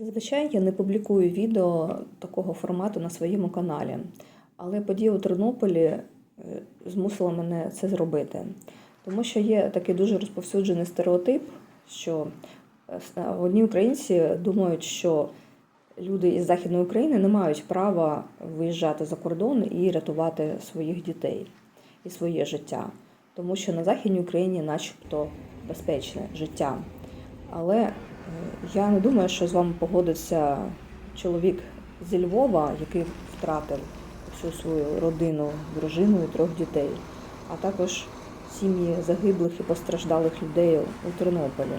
Зазвичай я не публікую відео такого формату на своєму каналі, але подія у Тернополі е, змусила мене це зробити. Тому що є такий дуже розповсюджений стереотип, що е, одні українці думають, що люди із Західної України не мають права виїжджати за кордон і рятувати своїх дітей і своє життя. Тому що на Західній Україні начебто безпечне життя. Але е, я не думаю, що з вами погодиться чоловік зі Львова, який втратив всю свою родину, дружину і трьох дітей, а також сім'ї загиблих і постраждалих людей у Тернополі.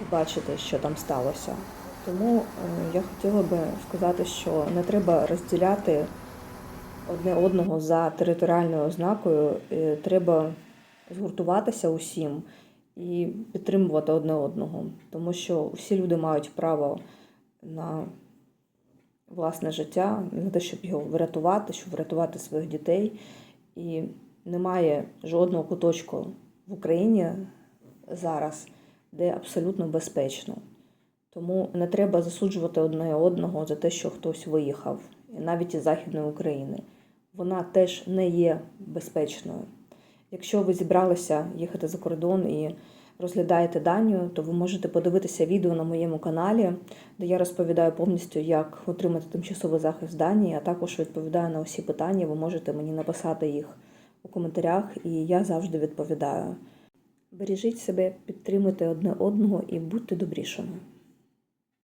І бачити, що там сталося. Тому е, я хотіла би сказати, що не треба розділяти одне одного за територіальною ознакою. Е, Треба згуртуватися усім і підтримувати одне одного, тому що всі люди мають право на власне життя, на те, щоб його врятувати, щоб врятувати своїх дітей. І немає жодного куточку в Україні зараз, де абсолютно безпечно. Тому не треба засуджувати одне одного за те, що хтось виїхав, навіть із Західної України. Вона теж не є безпечною. Якщо ви зібралися їхати за кордон і розглядаєте Данію, то ви можете подивитися відео на моєму каналі, де я розповідаю повністю, як отримати тимчасовий захист в Данії, а також відповідаю на усі питання. Ви можете мені написати їх у коментарях, і я завжди відповідаю. Бережіть себе, підтримуйте одне одного і будьте добрішими.